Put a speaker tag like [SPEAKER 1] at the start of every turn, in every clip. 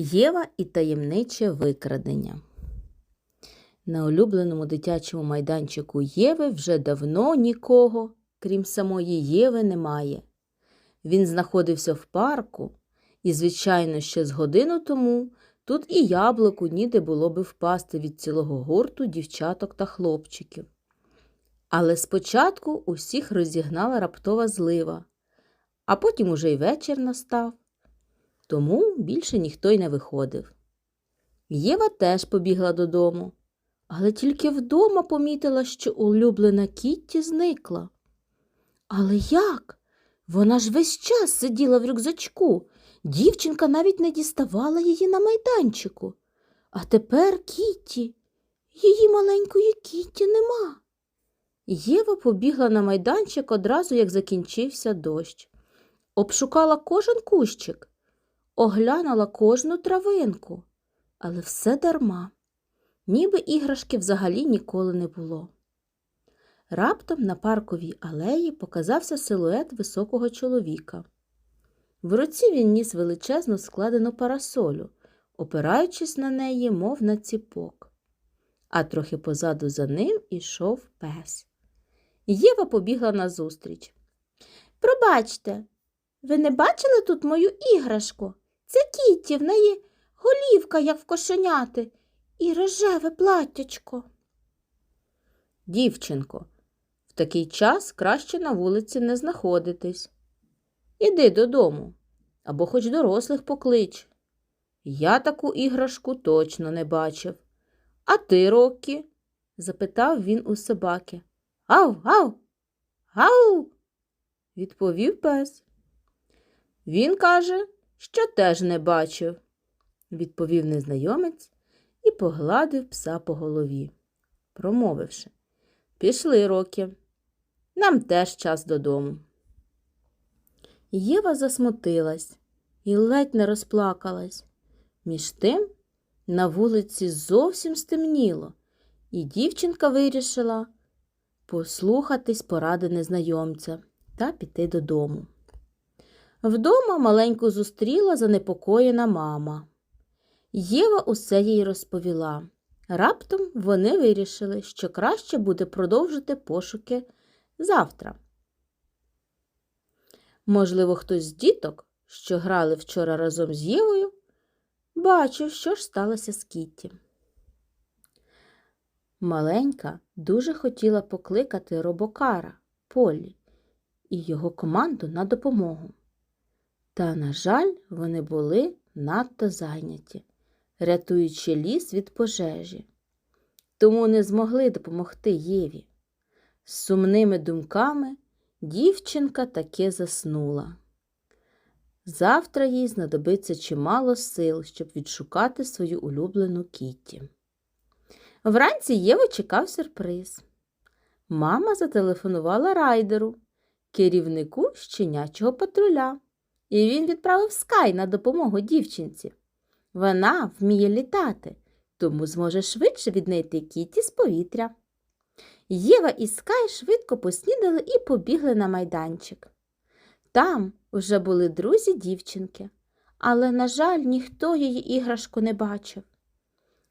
[SPEAKER 1] Єва і таємниче викрадення. На улюбленому дитячому майданчику Єви вже давно нікого, крім самої Єви, немає. Він знаходився в парку, і, звичайно, ще з годину тому тут і яблуку ніде було би впасти від цілого гурту дівчаток та хлопчиків. Але спочатку усіх розігнала раптова злива, а потім уже й вечір настав тому більше ніхто й не виходив. Єва теж побігла додому, але тільки вдома помітила, що улюблена Кітті зникла. Але як? Вона ж весь час сиділа в рюкзачку. Дівчинка навіть не діставала її на майданчику. А тепер Кітті, її маленької Кітті нема. Єва побігла на майданчик одразу, як закінчився дощ. Обшукала кожен кущик, оглянула кожну травинку, але все дарма, ніби іграшки взагалі ніколи не було. Раптом на парковій алеї показався силует високого чоловіка. В руці він ніс величезну складену парасолю, опираючись на неї, мов на ціпок. А трохи позаду за ним ішов пес. Єва побігла назустріч. Пробачте, ви не бачили тут мою іграшку? Це Кітті, в неї голівка, як в кошеняти, і рожеве платтячко. Дівчинко, в такий час краще на вулиці не знаходитись. Іди додому або хоч дорослих поклич. Я таку іграшку точно не бачив. А ти, Роккі? запитав він у собаки. Ау, ау, ау, відповів пес. Він каже, що теж не бачив, відповів незнайомець і погладив пса по голові, промовивши Пішли, Рокі, нам теж час додому. Єва засмутилась і ледь не розплакалась. Між тим на вулиці зовсім стемніло, і дівчинка вирішила послухатись поради незнайомця та піти додому. Вдома маленьку зустріла занепокоєна мама. Єва усе їй розповіла. Раптом вони вирішили, що краще буде продовжити пошуки завтра. Можливо, хтось з діток, що грали вчора разом з Євою, бачив, що ж сталося з Кітті. Маленька дуже хотіла покликати робокара Полі і його команду на допомогу. Та, на жаль, вони були надто зайняті, рятуючи ліс від пожежі, тому не змогли допомогти Єві. З сумними думками дівчинка таки заснула. Завтра їй знадобиться чимало сил, щоб відшукати свою улюблену Кітті. Вранці Єву чекав сюрприз. Мама зателефонувала райдеру, керівнику щенячого патруля і він відправив Скай на допомогу дівчинці. Вона вміє літати, тому зможе швидше віднайти Кіті з повітря. Єва і Скай швидко поснідали і побігли на майданчик. Там вже були друзі дівчинки, але, на жаль, ніхто її іграшку не бачив.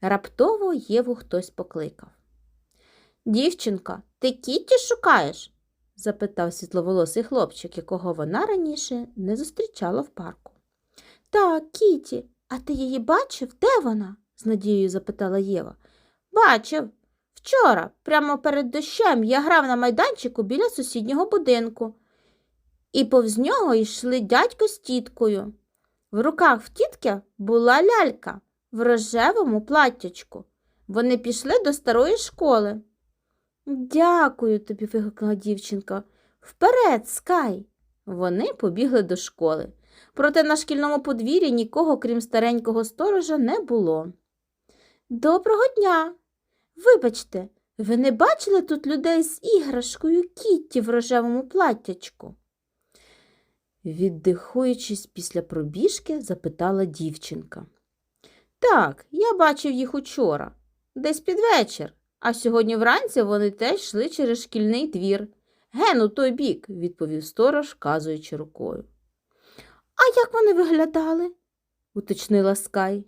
[SPEAKER 1] Раптово Єву хтось покликав. Дівчинка, ти Кітті шукаєш? Запитав світловолосий хлопчик, якого вона раніше не зустрічала в парку. Так, Кіті, а ти її бачив? Де вона? з надією запитала Єва. Бачив. Вчора, прямо перед дощем, я грав на майданчику біля сусіднього будинку, і повз нього йшли дядько з тіткою. В руках в тітки була лялька в рожевому платтячку. Вони пішли до старої школи. Дякую тобі, вигукнула дівчинка. Вперед, скай. Вони побігли до школи. Проте на шкільному подвір'ї нікого, крім старенького сторожа, не було. Доброго дня. Вибачте, ви не бачили тут людей з іграшкою Кітті в рожевому платтячку? Віддихуючись після пробіжки, запитала дівчинка. Так, я бачив їх учора, десь під вечір, а сьогодні вранці вони теж йшли через шкільний двір. Ген у той бік, відповів сторож, вказуючи рукою. А як вони виглядали? уточнила Скай.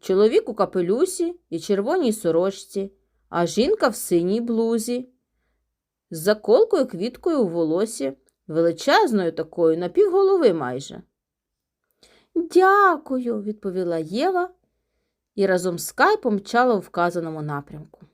[SPEAKER 1] Чоловік у капелюсі і червоній сорочці, а жінка в синій блузі, з заколкою квіткою у волосі, величезною такою на півголови майже. Дякую, відповіла Єва і разом з Скай помчала у вказаному напрямку.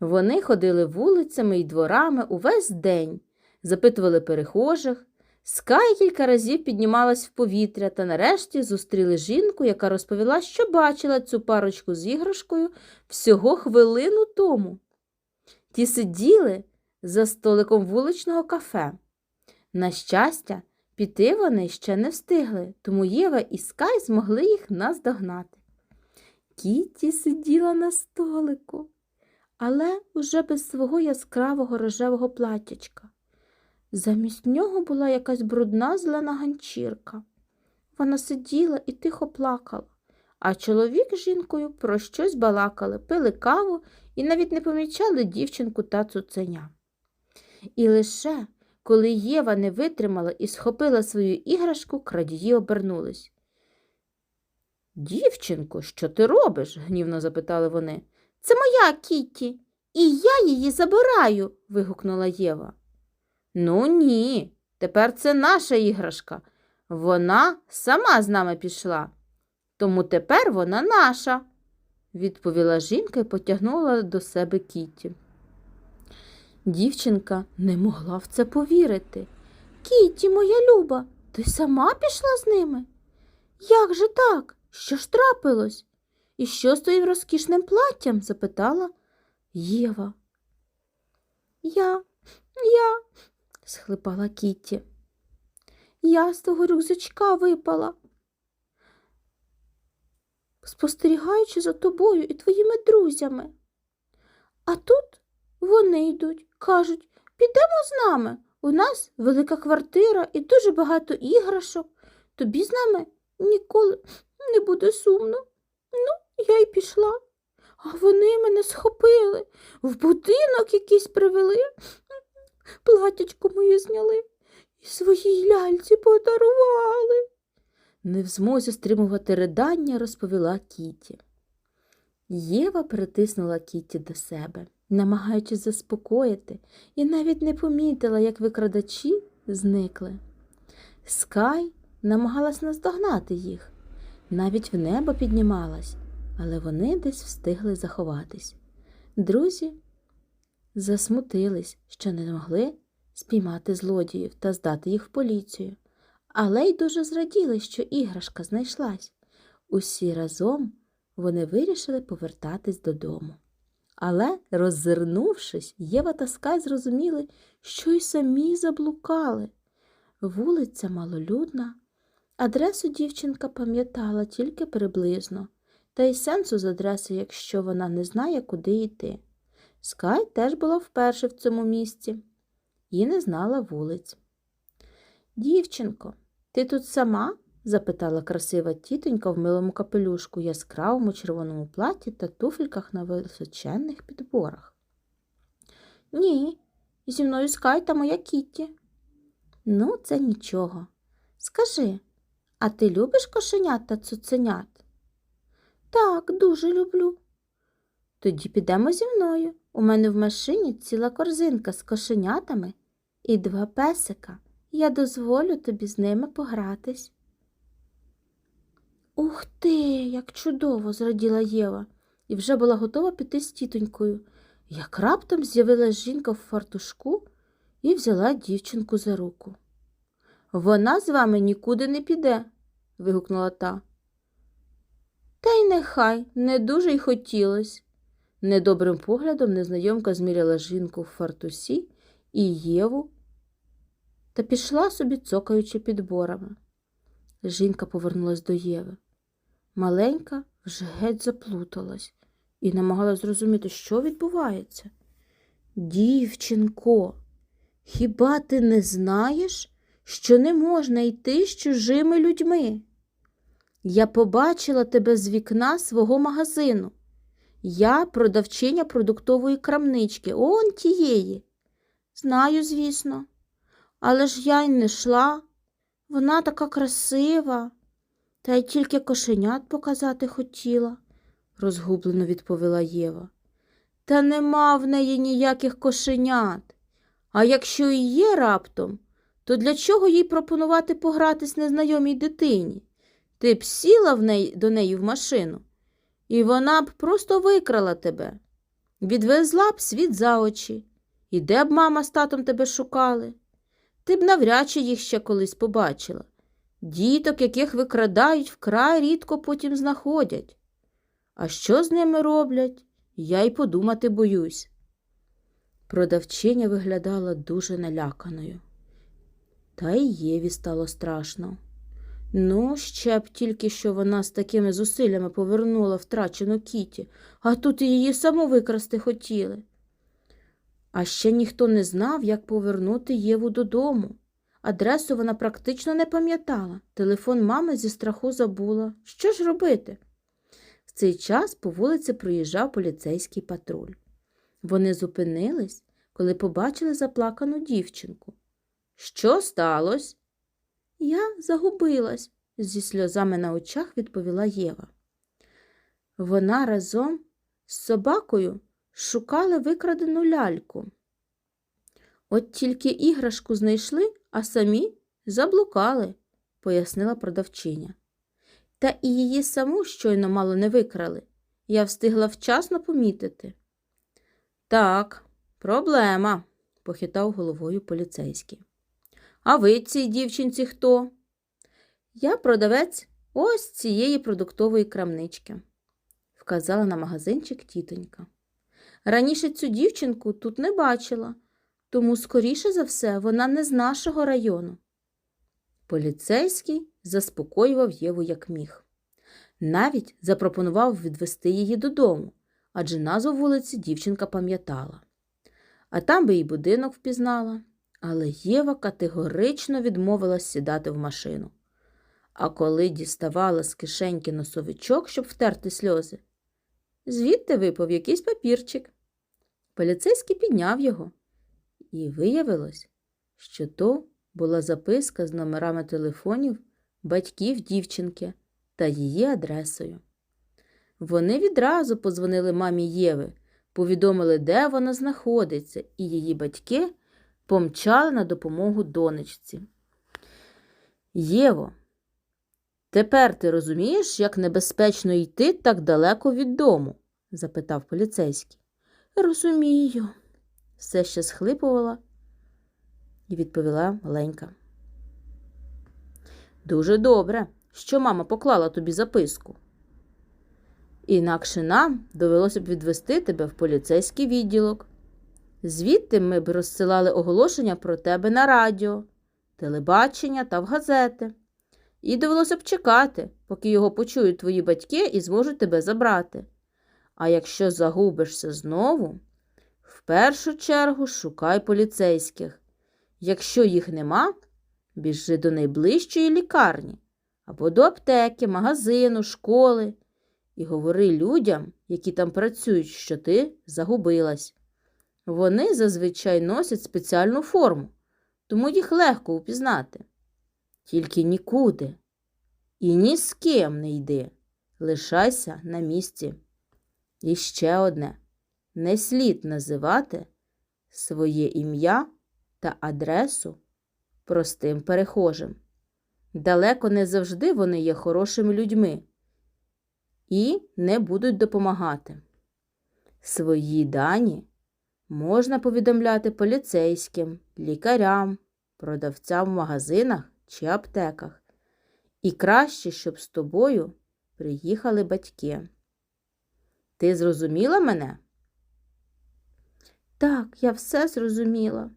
[SPEAKER 1] Вони ходили вулицями і дворами увесь день, запитували перехожих. Скай кілька разів піднімалась в повітря та нарешті зустріли жінку, яка розповіла, що бачила цю парочку з іграшкою всього хвилину тому. Ті сиділи за столиком вуличного кафе. На щастя, піти вони ще не встигли, тому Єва і Скай змогли їх наздогнати. Кітті сиділа на столику, але уже без свого яскравого рожевого платтячка. Замість нього була якась брудна зелена ганчірка. Вона сиділа і тихо плакала, а чоловік з жінкою про щось балакали, пили каву і навіть не помічали дівчинку та цуценя. І лише коли Єва не витримала і схопила свою іграшку, крадії обернулись. Дівчинко, що ти робиш? гнівно запитали вони. Це моя Кітті, і я її забираю. вигукнула Єва. Ну ні, тепер це наша іграшка. Вона сама з нами пішла, тому тепер вона наша, відповіла жінка і потягнула до себе Кітті. Дівчинка не могла в це повірити. Кітті, моя люба, ти сама пішла з ними? Як же так? Що ж трапилось? І що з твоїм розкішним платтям? запитала Єва. Я, я, схлипала Кітті. Я з того рюкзачка випала. Спостерігаючи за тобою і твоїми друзями. А тут вони йдуть, кажуть, підемо з нами. У нас велика квартира і дуже багато іграшок. Тобі з нами ніколи не буде сумно. Ну, я й пішла. А вони мене схопили, в будинок якийсь привели, платячко моє зняли і своїй ляльці подарували. Не в змозі стримувати ридання, розповіла Кіті. Єва притиснула Кіті до себе, намагаючись заспокоїти, і навіть не помітила, як викрадачі зникли. Скай намагалась наздогнати їх, навіть в небо піднімалась, але вони десь встигли заховатись. Друзі засмутились, що не могли спіймати злодіїв та здати їх в поліцію, але й дуже зраділи, що іграшка знайшлась. Усі разом вони вирішили повертатись додому. Але, роззирнувшись, Єва та Скай зрозуміли, що й самі заблукали. Вулиця малолюдна. Адресу дівчинка пам'ятала тільки приблизно, та й сенсу з адреси, якщо вона не знає, куди йти. Скай теж була вперше в цьому місці і не знала вулиць. Дівчинко, ти тут сама? запитала красива тітонька в милому капелюшку, яскравому червоному платі та туфельках на височенних підборах. Ні, зі мною Скай та моя Кітті. Ну, це нічого. Скажи, а ти любиш кошенят та цуценят? Так, дуже люблю. Тоді підемо зі мною. У мене в машині ціла корзинка з кошенятами і два песика. Я дозволю тобі з ними погратись. Ух ти, як чудово, зраділа Єва, і вже була готова піти з тітонькою, як раптом з'явилась жінка в фартушку і взяла дівчинку за руку. Вона з вами нікуди не піде, вигукнула та. Та й нехай не дуже й хотілось. Недобрим поглядом незнайомка зміряла жінку в фартусі і Єву та пішла собі, цокаючи підборами. Жінка повернулась до Єви. Маленька вже геть заплуталась і намагалась зрозуміти, що відбувається. Дівчинко, хіба ти не знаєш, що не можна йти з чужими людьми? Я побачила тебе з вікна свого магазину. Я продавчиня продуктової крамнички, он тієї. Знаю, звісно, але ж я й не йшла. Вона така красива. Та й тільки кошенят показати хотіла, розгублено відповіла Єва. Та нема в неї ніяких кошенят. А якщо і є раптом, то для чого їй пропонувати погратись незнайомій дитині? Ти б сіла в неї, до неї в машину, і вона б просто викрала тебе, відвезла б світ за очі. І де б мама з татом тебе шукали? Ти б навряд чи їх ще колись побачила. Діток, яких викрадають, вкрай рідко потім знаходять. А що з ними роблять, я й подумати боюсь. Продавчиня виглядала дуже наляканою. Та й Єві стало страшно. Ну, ще б тільки що вона з такими зусиллями повернула втрачену кіті, а тут її саму викрасти хотіли. А ще ніхто не знав, як повернути Єву додому. Адресу вона практично не пам'ятала. Телефон мами зі страху забула. Що ж робити? В цей час по вулиці проїжджав поліцейський патруль. Вони зупинились, коли побачили заплакану дівчинку. Що сталося? Я загубилась, зі сльозами на очах відповіла Єва. Вона разом з собакою шукали викрадену ляльку. От тільки іграшку знайшли, а самі заблукали, пояснила продавчиня. Та і її саму щойно мало не викрали. Я встигла вчасно помітити. Так, проблема, похитав головою поліцейський. А ви цій дівчинці хто? Я продавець ось цієї продуктової крамнички, вказала на магазинчик тітонька. Раніше цю дівчинку тут не бачила, тому, скоріше за все, вона не з нашого району. Поліцейський заспокоював Єву як міг. Навіть запропонував відвести її додому, адже назву вулиці дівчинка пам'ятала. А там би і будинок впізнала. Але Єва категорично відмовилась сідати в машину. А коли діставала з кишеньки носовичок, щоб втерти сльози, звідти випав якийсь папірчик. Поліцейський підняв його, і виявилось, що то була записка з номерами телефонів батьків дівчинки та її адресою. Вони відразу позвонили мамі Єви, повідомили, де вона знаходиться, і її батьки помчали на допомогу донечці. Єво, тепер ти розумієш, як небезпечно йти так далеко від дому? запитав поліцейський. Розумію, все ще схлипувала і відповіла маленька. Дуже добре, що мама поклала тобі записку. Інакше нам довелося б відвести тебе в поліцейський відділок. Звідти ми б розсилали оголошення про тебе на радіо, телебачення та в газети. І довелося б чекати, поки його почують твої батьки і зможуть тебе забрати. А якщо загубишся знову, в першу чергу шукай поліцейських. Якщо їх нема, біжи до найближчої лікарні або до аптеки, магазину, школи і говори людям, які там працюють, що ти загубилась. Вони зазвичай носять спеціальну форму, тому їх легко упізнати. Тільки нікуди і ні з ким не йди, лишайся на місці. І ще одне не слід називати своє ім'я та адресу простим перехожим. Далеко не завжди вони є хорошими людьми і не будуть допомагати. Свої дані можна повідомляти поліцейським, лікарям, продавцям в магазинах чи аптеках. І краще, щоб з тобою приїхали батьки. Ти зрозуміла мене? Так, я все зрозуміла.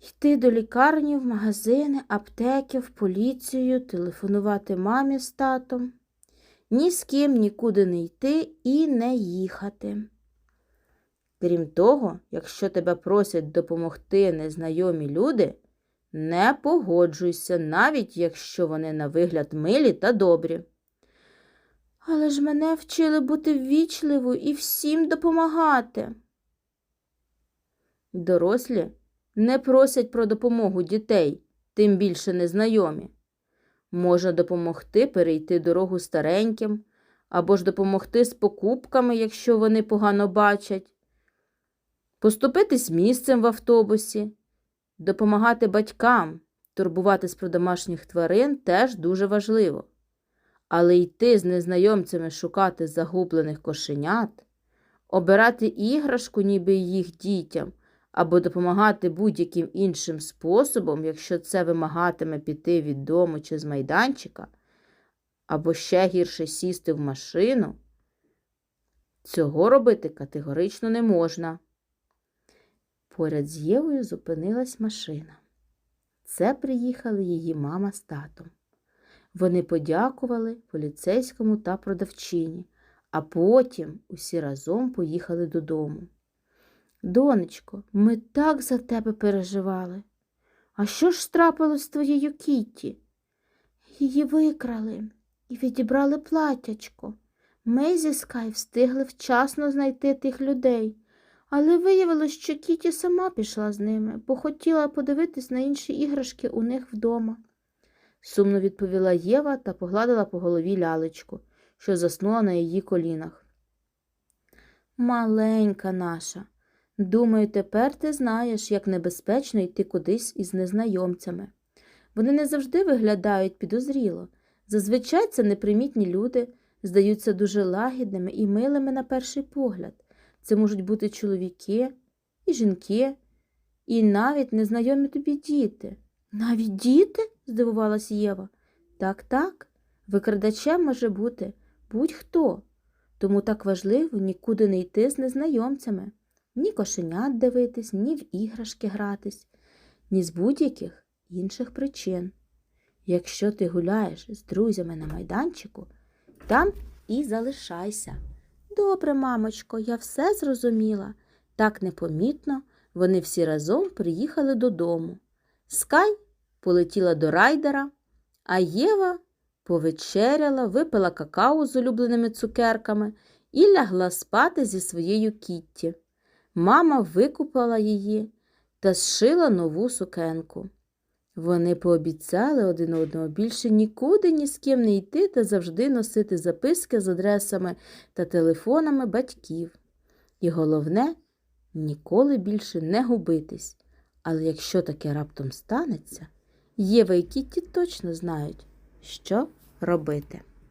[SPEAKER 1] Йти до лікарні, в магазини, аптеки, в поліцію, телефонувати мамі з татом, ні з ким нікуди не йти і не їхати. Крім того, якщо тебе просять допомогти незнайомі люди, не погоджуйся, навіть якщо вони на вигляд милі та добрі. Але ж мене вчили бути ввічливою і всім допомагати. Дорослі не просять про допомогу дітей, тим більше незнайомі. Можна допомогти перейти дорогу стареньким, або ж допомогти з покупками, якщо вони погано бачать, поступитись місцем в автобусі, допомагати батькам, турбуватись про домашніх тварин теж дуже важливо. Але йти з незнайомцями шукати загублених кошенят, обирати іграшку, ніби їх дітям, або допомагати будь-яким іншим способом, якщо це вимагатиме піти від дому чи з майданчика, або ще гірше сісти в машину, цього робити категорично не можна. Поряд з Євою зупинилась машина. Це приїхали її мама з татом. Вони подякували поліцейському та продавчині, а потім усі разом поїхали додому. Донечко, ми так за тебе переживали. А що ж трапилось з твоєю Кітті? Її викрали і відібрали платячко. Ми зі Скай встигли вчасно знайти тих людей, але виявилось, що Кіті сама пішла з ними, бо хотіла подивитись на інші іграшки у них вдома. Сумно відповіла Єва та погладила по голові лялечку, що заснула на її колінах. Маленька наша. Думаю, тепер ти знаєш, як небезпечно йти кудись із незнайомцями. Вони не завжди виглядають підозріло. Зазвичай це непримітні люди, здаються дуже лагідними і милими на перший погляд. Це можуть бути чоловіки і жінки, і навіть незнайомі тобі діти. Навіть діти? здивувалась Єва. Так, так, викрадачем може бути будь-хто. Тому так важливо нікуди не йти з незнайомцями, ні кошенят дивитись, ні в іграшки гратись, ні з будь-яких інших причин. Якщо ти гуляєш з друзями на майданчику, там і залишайся. Добре, мамочко, я все зрозуміла. Так непомітно вони всі разом приїхали додому. Скай полетіла до райдера, а Єва повечеряла, випила какао з улюбленими цукерками і лягла спати зі своєю Кітті. Мама викупала її та зшила нову сукенку. Вони пообіцяли один одного більше нікуди ні з ким не йти та завжди носити записки з адресами та телефонами батьків. І головне ніколи більше не губитись. Але якщо таке раптом станеться, Єва і Кітті точно знають, що робити.